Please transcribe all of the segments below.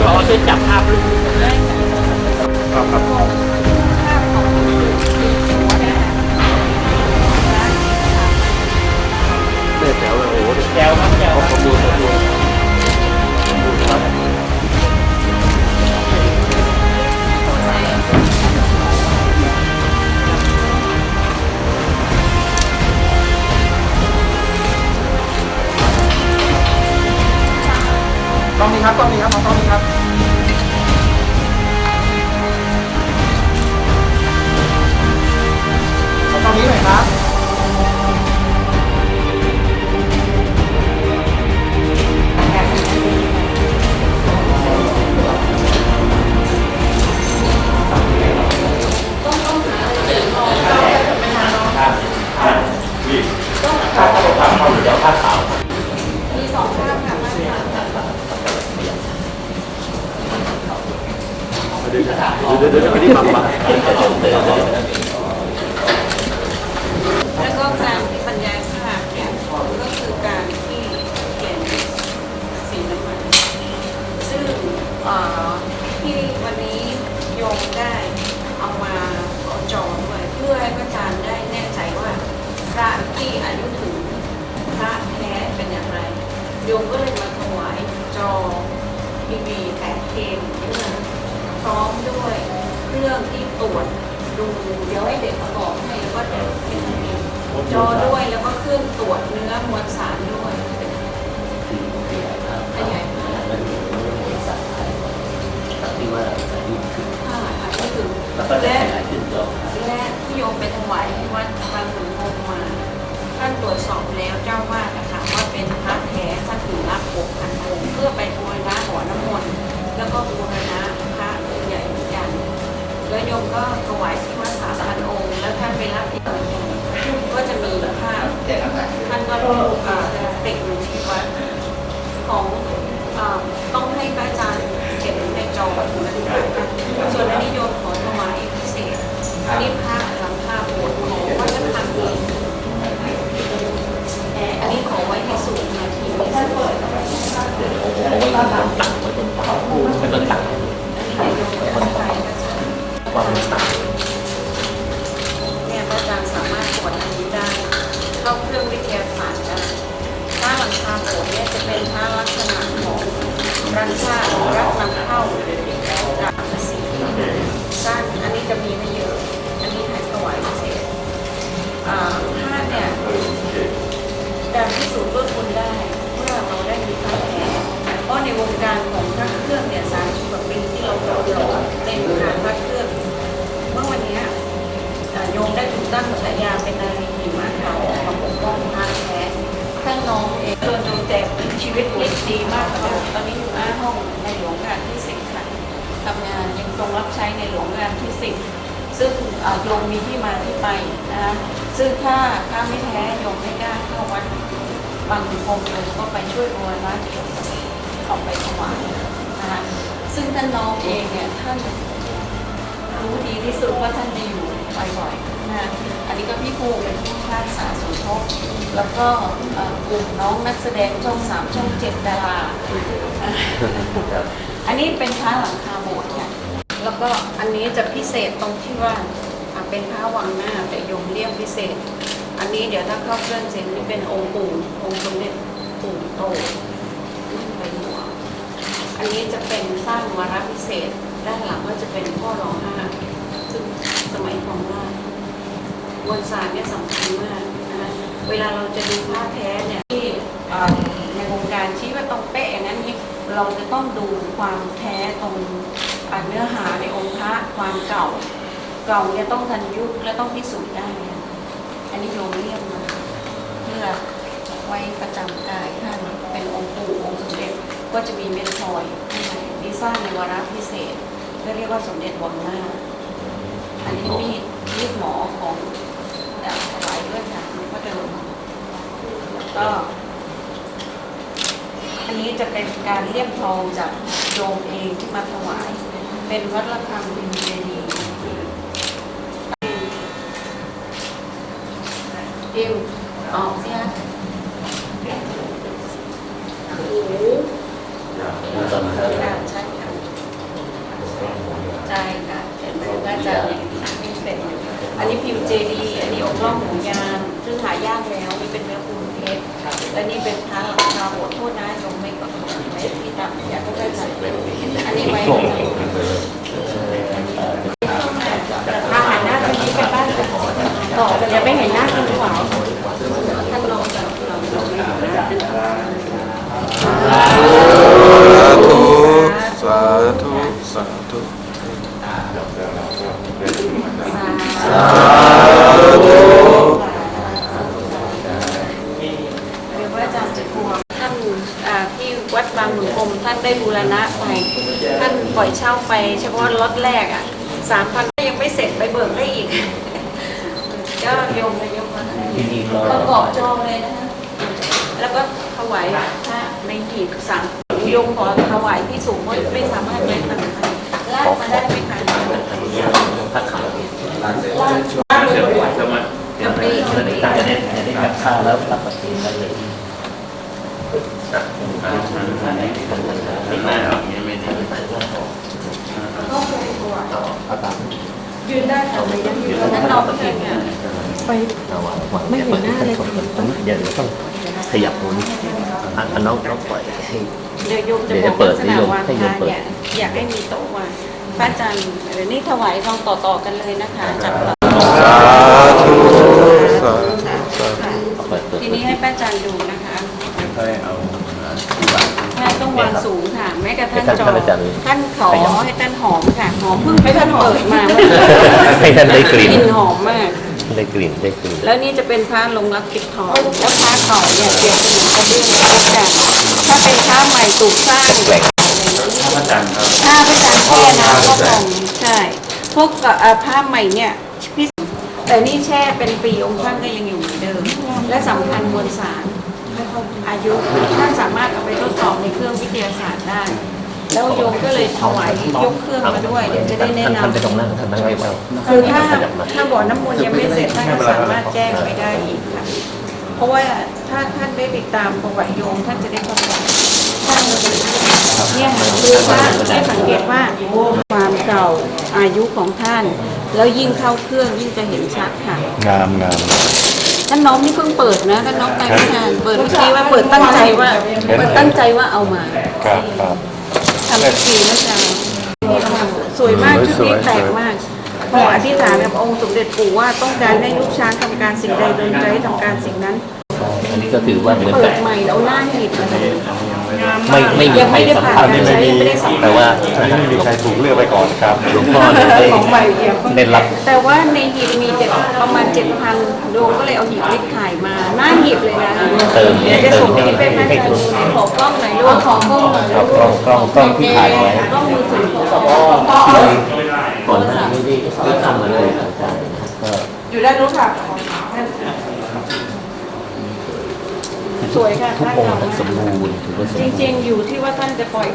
ขานท่านรอช่วยจับภาพลูกครับครับเดี๋ยวเลยโอ้โหแก้วมาก ต้องนี้ครับต้องนี้ครับต้องนี้ครับต้องนี้หน่อยครับ ยมก็เลยมาถวายจอทีวีแปดเกมเพื่อพร้อมด้วยเครื่องที่ตรวจดูเดี๋ยวให้เด็กประกอบให้แล้วก็เดี๋ยวเป็นมีจอด้วยแล้วก็เครื่องตรวจเนื้อมวลสารด้วยขยายภาพที่ว่าอายุถึงอ่าอันนี้คือแล้วก็ได้และขยายขึ้นจอและที่โยมไปถวายที่วัดบางขุนพรหมมาท่านตรวจสอบแล้วเจ้าวา ยมก็ถวายที่วัดสามพันองค์ แล้วท่านไปรับที่อื่นก็จะมีภาพท่านก็รูปเอ่อติดอยู่ที่วัดของเอ่อต้องให้พระอาจารย์เขียนในจอแบบนั้นค่ะส่วนอันนี้โยมขอถวายพิเศษ อันนี้พระหลังคาโบสถ์ของวัดจะทำเองอันนี้ขอไว้ให้สูงนาทีนี้สุด เอาไว้บนตักไว้บนตักไว้บนตัก อันนี้เดี๋ยวโยมจะไปก็จะ วางบนตัก เนี่ยพระอาจารย์สามารถตรวจอันนี้ได้ เข้าเครื่องวิทยาศาสตร์ได้ถ้าหลังคาโบสถ์เนี่ยจะเป็นถ้าลักษณะของรักชาติรับนำเข้าจากภาษีสั้นอันนี้จะมีไม่เยอะ อันนี้ให้ถวายพิเศษอ่าถ้าเนี่ยการพิสูจน์ต้นทุนได้เมื่อเราได้มีพระแท้เพราะในวงการของพระเครื่องเนี่ยสามสิบกว่าปีที่เราเราเล่นขานพระเครื่อง เมื่อวันเนี้ยเอ่อโยมได้ถูก ตั้งฉายาเป็นนารีหิมะขาวมาปกป้องพระแท้ท่านน้องเองโดนดูแต่ชีวิตพลิกดีมากค่ะตอนนี้อยู่หน้าห้องในหลวงการที่สิบค่ะทำงานยังทรงรับใช้ในหลวงการที่สิบซึ่งโยมมีที่มาที่ไปนะคะซึ่งถ้าถ้าไม่แท้โยมไม่กล้าเข้าวัดบางขุนพรหมโยมก็ไปช่วยบูรณะเกี่ยวกับเอาไปถวายนะคะซึ่งท่านน้องเองเนี่ยท่านรู้ดีที่สุดว่าท่านจะอยู่บ่อยๆ นะอันนี้ก็พี่ภูเป็นผู้พิพากษาสมทบแล้วก็เอ่อกลุ่มน้องนักแสดงช่องสามช่องเจ็ดดาราอันนี้เป็นพระหลังคาโบสถ์ค่ะแล้วก็อันนี้จะพิเศษตรงที่ว่าอะเป็นพระวังหน้าแต่โยมเลี่ยมพิเศษ อันนี้เดี๋ยวถ้าเข้าเครื่องเสร็จนี่เป็นองค์ปู่องค์สมเด็จปู่โตนั่งไปหัวอันนี้จะเป็นสร้างวาระพิเศษ ด้านหลังก็จะเป็นพ่อรองห้าซึ่งสมัยของราช มวลสารเนี่ยสำคัญมากนะคะเวลาเราจะดูผ้าแท้เนี่ยที่เอ่อในวงการชี้ว่าต้องเป๊ะอย่างนั้นนี้เราจะต้องดูความแท้ตรงเนื้อหาในองค์พระความเก่าเก่าเนี่ยต้องทันยุคและต้องพิสูจน์ได้ อันนี้โยมเรียกมาเพื่อไว้ประจำกายท่านเป็นองค์ปู่องค์สมเด็จก็จะมีเม็ดพลอยข้างในดีซน์ในวาระพิเศษก็เรียกว่าสมเด็จวังหน้าอันนี้มีดมีดหมอของ ดาบถวายด้วยค่ะหลวงพ่อเดิมก็อันนี้จะเป็นการเลี่ยมทองจากโยมเองที่มาถวาย เป็นวัดระฆังบินเจดีย์ดิวออกสิฮะโอ้โหตอนนั้นค่ะใช่ค่ะใช่ค่ะเห็นไหมว่าจะมีเป็นอันนี้พิมพ์เจดีย์อันนี้องค์ร่องหมูยานซึ่งหายากแล้วนี่เป็นเนื้อปูนเพชรและนี่เป็นพระราคาโหดโทษนะยมไม่กดไม่ที่ตามอยากให้ได้ใส่อันนี้ไว้อาหารหน้าตรงนี้เป็นบ้านต่ออย่าไปเห็นหน้าคุณหวานท่านรองจากเรา สาธุ สาธุ สาธุ สาธุ เรียกว่าอาจารย์จิตพวงท่านอ่าที่วัดบางหมุนพรมท่านได้บูรณะไป ท่านปล่อยเช่าไปเฉพาะล็อตแรกอะสามพันยังไม่เสร็จไปเบิกได้อีก ก็โยมเลยยกมาให้ ที่นี่ก็ ประกอบจองเลยนะคะแล้วก็ถวายพระในหีบสามโยมขอถวายที่สูงเพราะไม่สามารถแม้แต่ลากมาได้ไหมคะ ผ้าขาว ลากลากเลยกระปรี้กระปรี้ จะได้จะได้กับข้าวแล้วรับปฏิทินได้เลย ไม่ได้หรอกยังไม่ได้ ยืนได้ค่ะไม่ยังยืนนั่นเราก็เป็นเนี่ย ไม่เห็นหน้าเลยเดี๋ยวต้องขยับตัวนี้อันน้องน้องปล่อย ให้ เดี๋ยวโยมจะเดี๋ยวบจะอกเปิลัดกษให้ณะโยมวางให้โยมพระเปิด เนี่ยอยากให้มีโต๊ะวางพระอาจารย์เดี๋ยวนี้ถวายลองต่อๆกันเลยนะคะจากเราสาธุสาธุสาธุเปิดเปิดทีนี้ให้พระอาจารย์ดูนะคะให้เอาแม่ต้องวางสูงค่ะ แม้กระทั่งท่านจอท่านอาจารย์ท่านขอให้ท่านหอมค่ะหอมเพิ่งให้ท่านเปิดมาให้ท่านได้กลิ่น กลิ่นหอมมาก ได้กลิ่นได้กลิ่นแล้วนี่จะเป็นพระลงรักปิดทองแล้วพระเก่าเนี่ยเปรียบเสมือนกระเบื้องทุกอย่าง ถ้าเป็นพระใหม่ถูกสร้างแปลกพระอาจารย์ครับถ้าพระอาจารย์แช่น้ำก็พองใช่พวกกับอ่าผ้าใหม่เนี่ยพี่แต่นี่แช่เป็นปีองค์ท่านก็ยังอยู่เหมือนเดิม และสำคัญมวลสารอายุท่านสามารถเอาไปทดสอบในเครื่องวิทยาศาสตร์ได้ แล้วโยมก็เลยถวายยกเครื่องมาด้วยเดี๋ยวจะได้แนะท่านนำไปตรงนั้นท่านนั่งให้เราคือถ้าถ้าบ่อน้ำมนต์ยังไม่เสร็จท่านก็สามารถแจ้งไปได้อีกค่ะ เพราะว่า ถ้าท่านได้ติดตามประวัติโยมท่านจะได้เข้าใจท่านเนี่ยคือว่าได้สังเกตว่าความเก่าอายุของท่าน แล้วยิ่งเข้าเครื่องยิ่งจะเห็นชัดค่ะ งามงาม ท่านน้องนี่เพิ่งเปิดนะท่านน้องไปไม่นานเปิดเมื่อกี้ว่าเปิดตั้งใจว่าเปิดตั้งใจว่าเอามาครับครับทำพิธีนะจ๊ะสวยมากชุดนี้แปลกมากขออธิษฐานกับองค์สมเด็จปู่ว่าต้องการให้ลูกช้างทำการสิ่งใดโดนใจให้ทำการสิ่งนั้นอั นนี้ก็ถือว่าเหมือนเปิกัดบใหม่แล้วหน้าหีบเลยไม่ไม่มียังใครไม่ได้สัมผ่านผัสการใช้ไม่ได้สัมผัสแต่ว่าไม่มีใครถูกเลือกไปก่อนครับหลวงพ่อเนี่ยได้ของใหม่เดียวได้รับ แต่ว่าในหีบมีเจ็ดประมาณเจ็ดพันดวงก็เลยเอาหีบลิขายมาหน้าหีบเลยนะเติมเดี๋ยวจะส่งให้เป็นพระอาจารย์ดูขอกล้องหน่อยลูกขอกล้องหน่อยเอากล้องกล้องกล้องที่ถ่ายไว้กล้องมือถือของก่อนหน้านี้ได้ทำมาเลยอาจารย์ก็อยู่ด้านนู้นค่ะ สวยค่ะทุกท่านองค์เราท่านสมบูรณ์ถือว่าสมจบูรริงณ์ๆอยู่ที่ว่าท่านจะปล่อย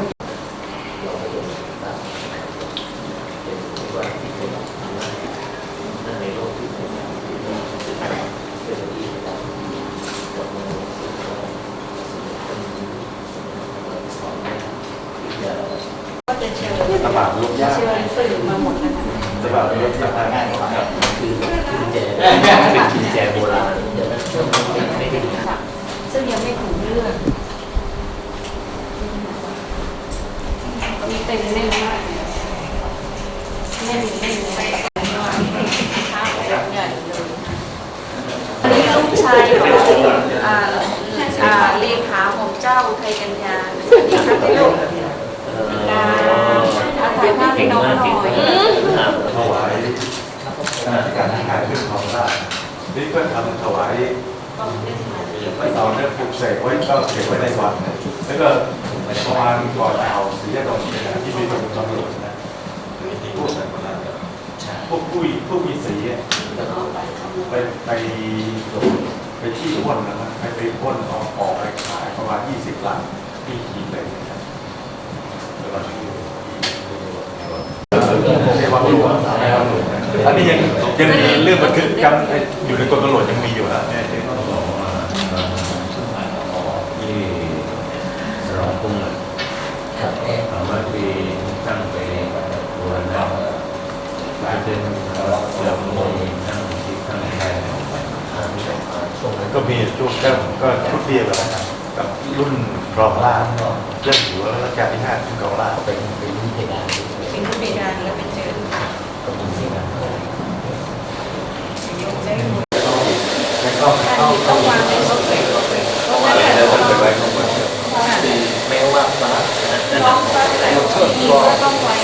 ก็จะเชิญตบาลุกยากเชิญสื่อมาหมดนะคะตบาลุกสบายง่ายครับ คือกุญแจเป็นกุญแจโบราณไม่ได้ ค่ะซึ่งยังไม่ถูกเลือกมีเต็มแน่นมากเลยแน่นแน่นไปข้าวแบบใหญ่เลยอันนี้ลูกชายของอ่าอ่าเลขาของเจ้าไทยกัญญาสวัสดีค่ะพี่ลูกดาอาถ่ายภาพให้ เก่ง น้อง มาก หน่ เก่ง อย มาก ถวายการทหารขึ้นของราชนี่ก็ ทำถวายไปตอนนี้ปลุกเสกไว้ก็เก็บไว้ในวัดแล้วก็ประมาณก่อนเอาสีแยกตรงนี้นะที่มีตำรวจตำรวจนะพวกนั้นคนนั้นพวกผู้ผู้มีสีไปไปไปที่พ่นนะครับไปไปพ่นเอาออกไปขายประมาณยี่สิบล้านที่กินเลยนะครับแล้วก็ที่เรียกว่าหลวงนะครับอันนี้ยัง ยังมีเรื่องบันทึกจำอยู่ในกฎกำหนดยังมีอยู่นะเนี่ยที่รองกุ้งสามารถที่ตั้งไปบนนั้นเป็นเรื่องของตั้งที่ตั้งใจก็มีช่วงแรกก็ชุดเดียวกันนะครับกับรุ่นรองล่าเรื่องหัวรัชกาลที่ห้าชุดรองล่าเป็นเป็นวิธีการเป็นเพดานแล้วเป็นเจอ ก็เป็นวิธีการ ได้หมด แล้วก็ ท่านต้องวางในโต๊ะเก็บเพราะว่า แล้วก็ไปไว้ข้างบน แม้ว่าฟ้า น้องก็แต่ที่ก็ต้องไว้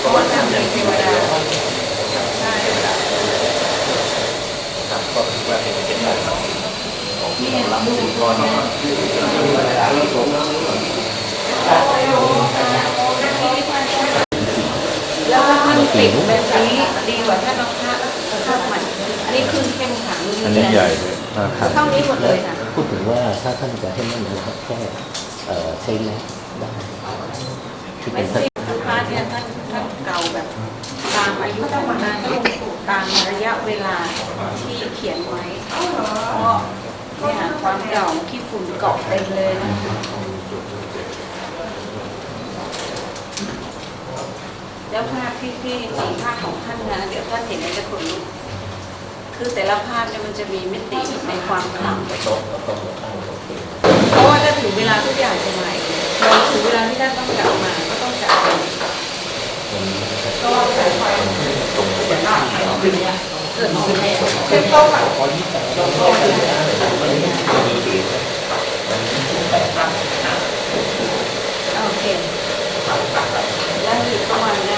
เพราะว่าท่านเป็นเทวดาใช่ ครับก็ถือว่าเป็นเป็นการของที่ เรารับสืบทอดแล้วถ้าท่านติดแบบนี้ดีกว่าถ้าเราคาดคาดใหม่อันนี้คือเข้มขังอันนี้ใหญ่เลยครับเท่านี้หมดเลยค่ะพูดถึงว่าถ้าท่านจะให้นั่นนะครับแค่เอ่อใช้แล็ได้ที่ไม่เป็นใช่คือพระเนี่ยท่านท่านเก่าแบบตามอายุท่านมาตามระยะเวลาที่เขียนไว้เพราะ นี่ยความเก่าขี้ฝุ่นเกาะเต็มเลยนะแล้วภาพที่ที่สี่ภาพของท่านนะเดี๋ยวท่านเห็นแล้วจะขนลุกคือแต่ละภาพเนี่ยมันจะมีมิติในความขลังเพราะว่าถ้าถึงเวลาทุกอย่างจะมาเองเราถึงเวลาที่ท่านต้องกลับมาก็ต้องกลับมาวันนี้นะครับก็สายไฟตรงกับที่เราเกิดเป็นเหตุวันที่แป โอเคแล้วหยิบเข้ามานะ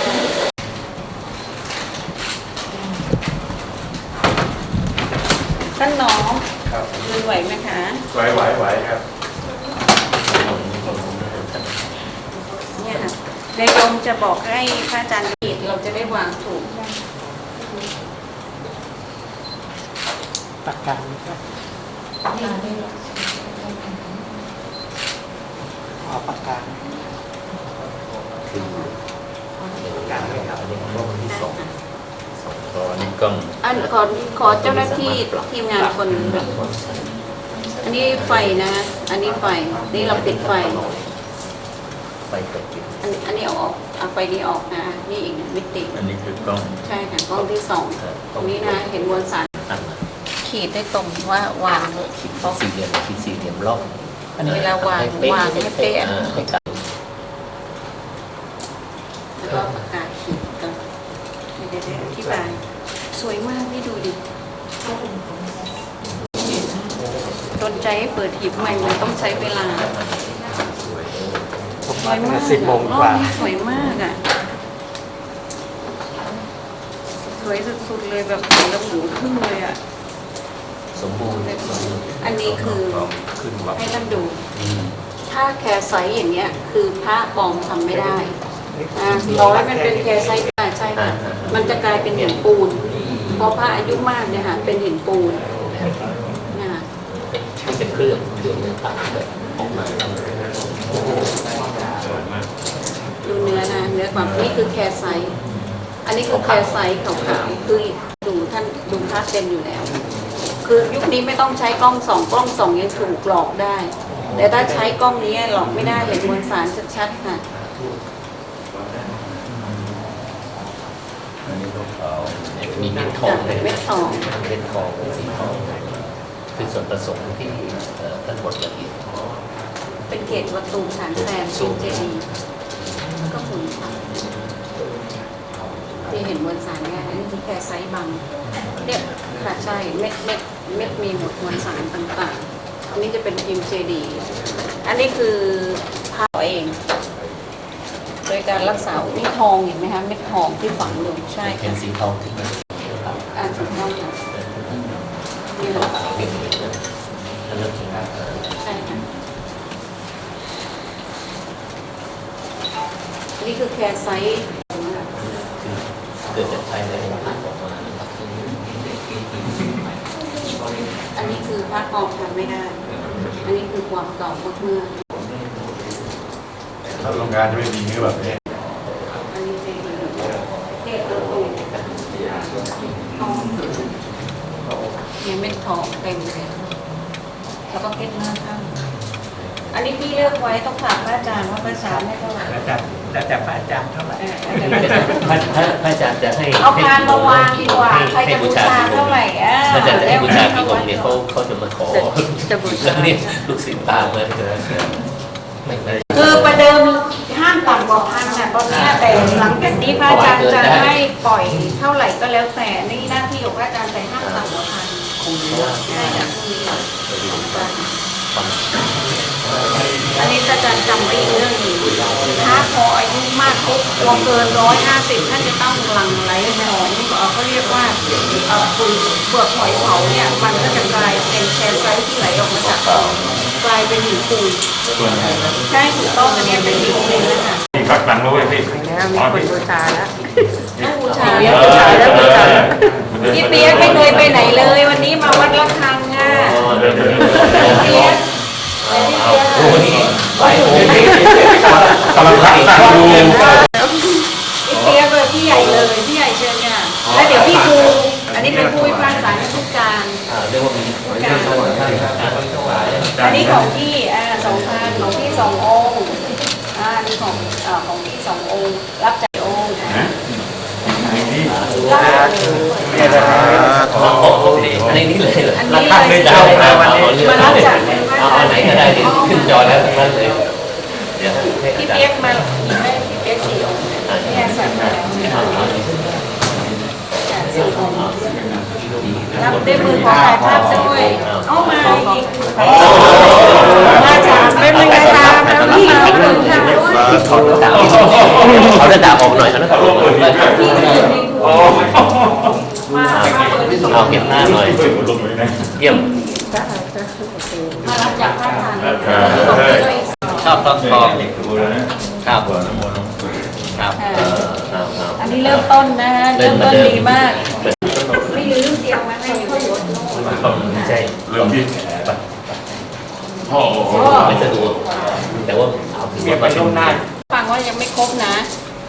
ท่านน้องครับยืนไหวไหมคะไหวไหวไหวครับเนี่ยค่ะเดี๋ยวโยมจะบอกให้พระอาจารย์ดีดเราจะได้วางถูก ปากกาเอาปากกาคือการไม่ทำอันนี้ก็วันที่สองสองตอนนี้กล้องอันขอขอเจ้าหน้าที่ทีมงานคน อันนี้ไฟนะ อันนี้ไฟ นี่เราปิดไฟ ไฟเปิดปิดอันนี้อันนี้เอาออกเอาไฟนี้ออกนะ นี่อีกหนึ่งมิติ อันนี้คือกล้อง ใช่ค่ะกล้องที่สองตรงนี้นะ เห็นมวลสารอัน ขีดได้ตรงว่าวางคิดสี่เหลี่ยมคิดสี่เหลี่ยมรอบเวลาวางวางให้เป๊ะอ่าให้ตัดแล้วก็ประกาศขีดกันเดี๋ยวๆอธิบาย สวยมากนี่ดูดิโดนใจให้เปิดหีบใหม่มันต้องใช้เวลาผมสมาวยตั้งมาแต่กสิบโมงรกอบว่านี้สวยมากอะสวยสุดๆเลยแบบเห็นแล้วหูทึ่งเลยอะ สมบูรณ์อันนี้คือ ขึ้นวัดให้ท่านดู อืมถ้าแคร์ไซส์อย่างเงี้ย คือพระปลอมทำไม่ได้อะต่อให้มันเป็นแคร์ไซส์ก็ได้ใช่ค่ะมันจะกลายเป็นหินปูน เพราะพระอายุมากเนี่ยค่ะเป็นหินปูนนะคะที่เป็นเครื่องเครื่องเนื้อตัดแบบออกมาแล้วดูเนื้อนะเนื้อความนี่คือแคร์ไซส์อันนี้คือแคร์ไซส์ขาวๆคือดูท่านดูพระเต็มอยู่แล้ว คือยุคนี้ไม่ต้องใช้กล้องสองกล้องสองยังถูกหลอกได้ แต่ถ้าใช้กล้องนี้หลอกไม่ได้เห็นมวลสารชัดๆค่ะอันนี้ต้องเอามีเม็ดทองเลยเม็ดทองเม็ดทองเป็นสีทองคือส่วนผสมที่เอ่อท่านบดละเอียดเป็นเกตวัตถุฐานแทนเป็นเจดีย์แล้วก็ผลค่ะที่เห็นบนสารเนี่ยอันนี้คือแค่ไซส์บางเนี่ยค่ะใช่เม็ดเม็ด เม็ดมีหมดมวลสารต่างๆ อันนี้จะเป็นพิมพ์เจดีย์อันนี้คือพาเอง โดยการรักษานี่ทองเห็นไหมคะเม็ดทองที่ฝังอยู่ใช่เป็ค่ะนสีทองที่มันครับอ่าถูกต้องค่ะนี่ขาวค่ะขาวเรียบๆนะท่านเริ่มถึงว่าเอ่อใช่ค่ะนี่คือแคร์ไซส์คือเกิดจากภายใน ภาพออกมานะครับอันนี้คือถ้ากองทำไม่ได้ อันนี้คือความเก่ามากเมื่อถ้าโรงงานจะไม่มีเนื้อแบบนี้อันนี้เป็นเด็กตัวตูทองยังไม่ทองเต็มเลยแล้วก็เก็ตหน้าข้าง อันนี้พี่เลือกไว้ต้องถามพระอาจารย์ว่าภาษาไม่เท่าไหร่แล้วแต่แล้วแต่พระอาจารย์เท่าไหร่เอออาจารย์พระพระพระอาจารย์จะให้เอาพานมาวางดีกว่าใครให้จะบูชาเท่าไหร่อะพระอาจารย์จะให้บูชากี่องค์เนี่ยเขาเขาจะมาขอจะบูชาแล้วเนี่ยลูกศิษย์ตามมาเจอไม่ไม่คือประเดิมห้ามต่ำกว่าพันอะตอนเนี้ยแต่หลังจากนี้พระอาจารย์จะให้ปล่อยเท่าไหร่ก็แล้วแต่นี่หน้าที่ของพระอาจารย์แต่ห้ามต่ำกว่าพันใช่ค่ะพรุ่งนี้อันนี้อาจารย์จำไว้อีกเรื่องหนึงถ้าพออายุมากปุ๊บ ตัวเกินร้อยห้าสิบท่านจะต้องหลังไหลหนอนเอ่อเขาเรียกว่าเอ่อปุ๋ยเปลือกหอยเผาเนี่ย มันก็จะกลายเป็นแคลไซต์ที่ไหลออกมาจากคอกลายเป็นหินปูนใช่ถูกต้องอันเนี้ยเป็นหินปูนนะคะพี่พักหลังรู้ไหมพี่แล้วมีคนบูชาแล้วต้องบูชาเอแล้วบูชาแล้วบูชาอพี่เปียกไม่เคยไปไหนเลย วันนี้มาวัดละคังอะเดินเดินพี่เปียกพี่เปียกโอ้นี่หลายองค์ กำลังพักตั้งดูพี่เปียกเลยพี่ใหญ่เลยพี่ใหญ่เชิญค่ะแล้วเดี๋ยวพี่ภูอันนี้เป็นผู้พิพากษาทุกการอ่าเรียกว่ามีท่านถวายท่านถวายอันนี้ของพี่อ่าสองพันของพี่สององค์อ่าอันนี้ของอ่าของพี่สององค์ รับจากองค์รับโอเคอันนี้นี่เลยเหรออันนี้ราคาเลไม่ยจ่ายนะวันนี้มารับจากมือพระเอาอาเอาจารไหนย์ก็ได้ที่ขึ้นจอแล้วทั้งนั้นเลยเดี๋ยว ให้อาพี่จารเปียกย์มาให้พี่เปียกสี่องค์พี่แอนใส่มาแล้วสี่องค์รับด้วยมือขอถ่ายภาพด้วยเอามาอีกมาจากเป็นมือตามแล้วนี่มาถึงทางด้วยเขาหน้าตาเขาหน้าตาออกหน่อยเขาหน้าตาออกหน่อยพี่อยู่ในถุงมามาเปิดที่เอาเก็บหน้าหน่อยลงเลยนะเยี่ยมมารับจากพระทานที่บอกด้วยช อบตอนทองดูแล้วนะครับครับเออครับครับอันนี้เริ่มต้นนะฮะเริ่มต้นดีมากไม่ลืมเตรียมมาให้เขาอยู่ใช่เริ่มพี่พ่อไม่สะดวกแต่ว่าเอาถือเมียว่าไปล่วงหน้าฟังว่ายังไม่ครบนะ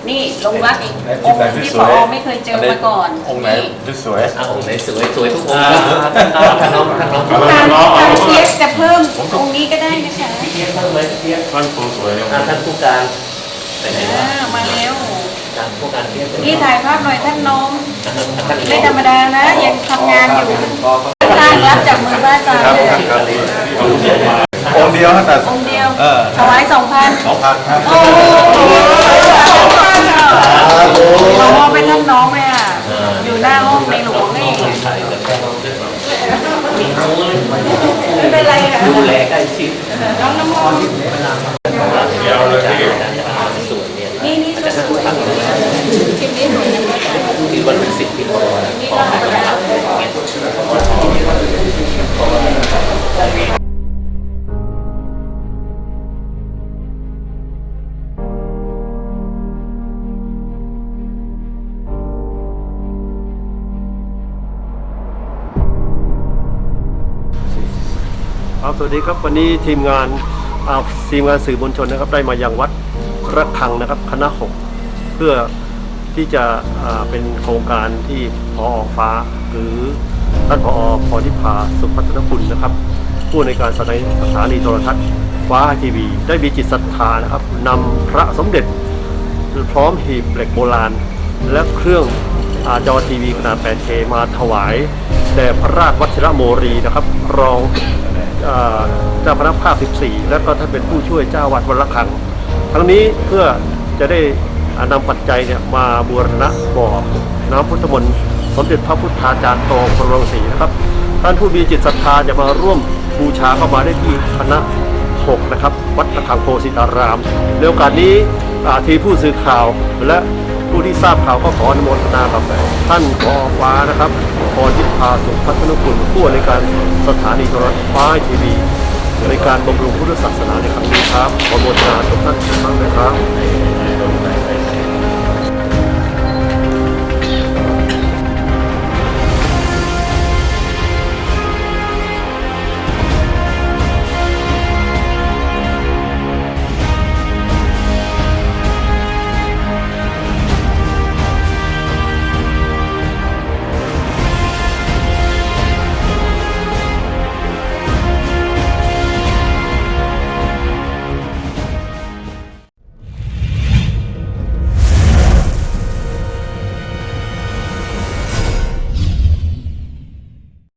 นี่ลงรักอีกองค์ที่พอไม่เคยเจอมาก่อนองค์ไหนสวยเอาองค์ไหนสวยสวยทุกองค์ครับท่านน้องท่านน้องการการเทียบจะเพิ่มองค์นี้ก็ได้นะคะเทียบท่านไหมเทียบท่านครูสวยเนี่ยอ่าท่านผู้การไปไหนอ่าวะมาแล้วการผู้การเทียบนี่ถ่ายภาพหน่อยท่านน้องท่านไม่ธรรมดานะยังทำงานอยู่สร้างรับจากมือพระอาจารย์เลยองค์เดียวแต่องค์เดียวเออถวายสองพันสองพันครับโอ้โหสองพันเหรอเรามองเป็นท่านน้องไหมอะอยู่หน้าห้องในหลวงนี่ เขาไม่เป็นไรค่ะดูแลใกล้ชิดน้องน้ำมนต์ วัสดีครับวันนี้ทีมงานอาทีมงานสื่อมวลชนนะครับ ได้มายังวัดระฆังนะครับคณะหกเพื่อที่จะเป็นโครงการที่พอฟ้า หรือท่านพอพรทิพาสุพัฒนคุณนะครับ ผู้ในการสถานีสถานีโทรทัศน์ฟ้าทีวีได้มีจิตศรัทธานะครับนำพระสมเด็จ พร้อมหีบเหล็กโบราณ และเครื่องอาจอทีวีขนาด 8K มาถวาย แด่พระราชวัชิรโมรีนะครับ รอง เจ้าคณะภาค 14 แล้วก็ท่านเป็นผู้ช่วยเจ้าวัดวัดระฆังทั้งนี้เพื่อจะได้อ่านำปัจจัยเนี่ยมาบูรณะบ่อน้ำพุทธมนต์สมเด็จพระพุทธาจารย์โตพระรังสีนะครับท่านผู้มีจิตศรัทธาจะมาร่วมบูชาเข้ามาได้ที่คณะ6นะครับวัดระฆังโพสิตารามในโอกาสนี้ทีผู้สื่อข่าวและ ผู้ที่ทราบข่าวก็ขออนุโมทนากับท่านพอฟ้านะครับพรทิพาสุพัฒนกุลผู้ในการสถานีโทรทัศน์ฟ้าทีวีในการบำรุงพุทธศาสนาในครั้งนี้ครับขออนุโมทนาทุกท่านทุกท่านนะครับ